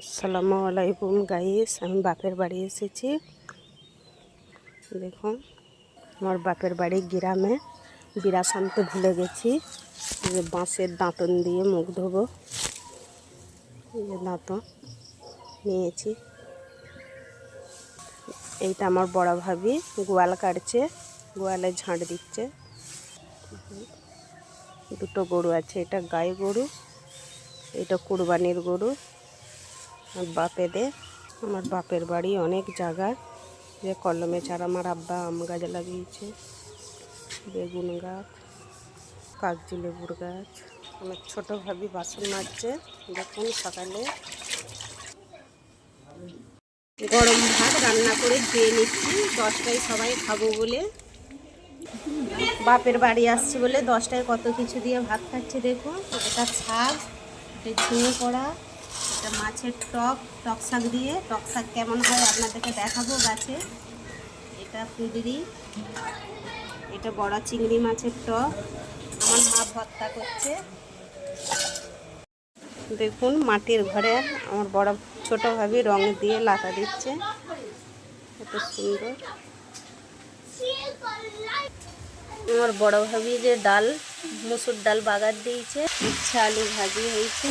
আসসালামু আলাইকুম গাইস, আমি বাপের বাড়ি এসেছি। দেখুন, আমার বাপের বাড়ি গ্রামে বিরাস আনতে ভুলে গেছি। যে বাঁশের দাঁতন দিয়ে মুখ ধোবো। যে দাঁতন নিয়েছি। এইটা আমার বড় ভাবি, গোয়াল কাটছে, গোয়ালে ঝাঁট দিচ্ছে। দুটো গরু আছে, এটা গাই গরু, এটা কুরবানির গরু। বাপেদের, আমার বাপের বাড়ি অনেক জায়গা যে কলমে চারা আমার আব্বা, আম গাছ লাগিয়েছে, বেগুন গাছ, কাগজি লেবুর গাছ। আমার ছোটো ভাবি বাসন মাজছে, দেখুন সকালে। গরম ভাত রান্না করে খেয়ে নিচ্ছি, দশটায় সবাই খাব বলে। বাপের বাড়ি আসছি বলে দশটায় কত কিছু দিয়ে ভাত খাচ্ছি দেখুন। এটা শাক এটা ঝিঙে করা এটা মাছের টক টক শাক দিয়ে। টক শাক কেমন হয় আপনাদেরকে দেখাবো গাছে। এটা কুঁদরি। এটা বড়া চিংড়ি মাছের টক। আমার মা ভর্তা করছে। দেখুন, মাটির ঘরে আমার বড় ছোট ভাবি রং দিয়ে লাতা দিচ্ছে। কত সুন্দর। আমার বড় ভাবি যে ডাল, মুসুর ডাল বাগার দিয়েছে। ইচ্ছা আলু ভাজি হয়েছে।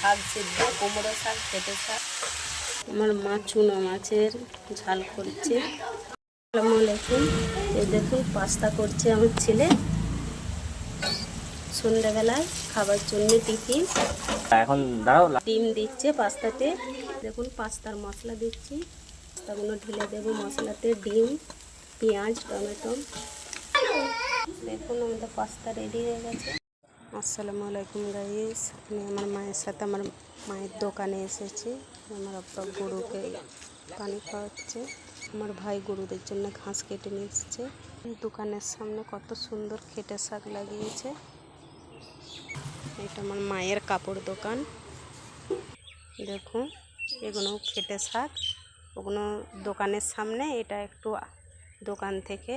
শাক সিদ্ধ কুমড়ো শাক পেঁপে শাক। আমার মা চুনো মাছের ঝাল করছে। আসসালামু আলাইকুম এই দেখুন পাস্তা করছে আমার ছেলে। সন্ধ্যাবেলায় খাবার জন্য টিফিন। এখন দাঁড়াও ডিম দিচ্ছে পাস্তাতে। দেখুন পাস্তার মশলা দিচ্ছি। পাস্তাগুলো ঢেলে দেবো মশলাতে। ডিম পেঁয়াজ টমেটো। দেখুন আমাদের পাস্তা রেডি হয়ে গেছে। আসসালামু আলাইকুম গাইস। আমি আমার মায়ের সাথে আমার মায়ের দোকানে এসেছি। আমার আব্বা গরুকে পানি খাওয়াচ্ছে। আমার ভাই গরুদের জন্য ঘাস কেটে নিয়ে এসেছে। দোকানের সামনে কত সুন্দর খেটে শাক লাগিয়েছে। এটা আমার মায়ের কাপড় দোকান। দেখুন, এগুলো খেটে শাক। ওগুলো দোকানের সামনে এটা একটু দোকান থেকে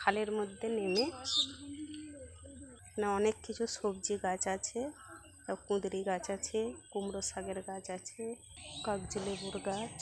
খালের মধ্যে নেমে না, অনেক কিছু সবজি গাছ আছে। কুঁদরি গাছ আছে, কুমড়ো শাকের গাছ আছে কাগজি লেবুর গাছ।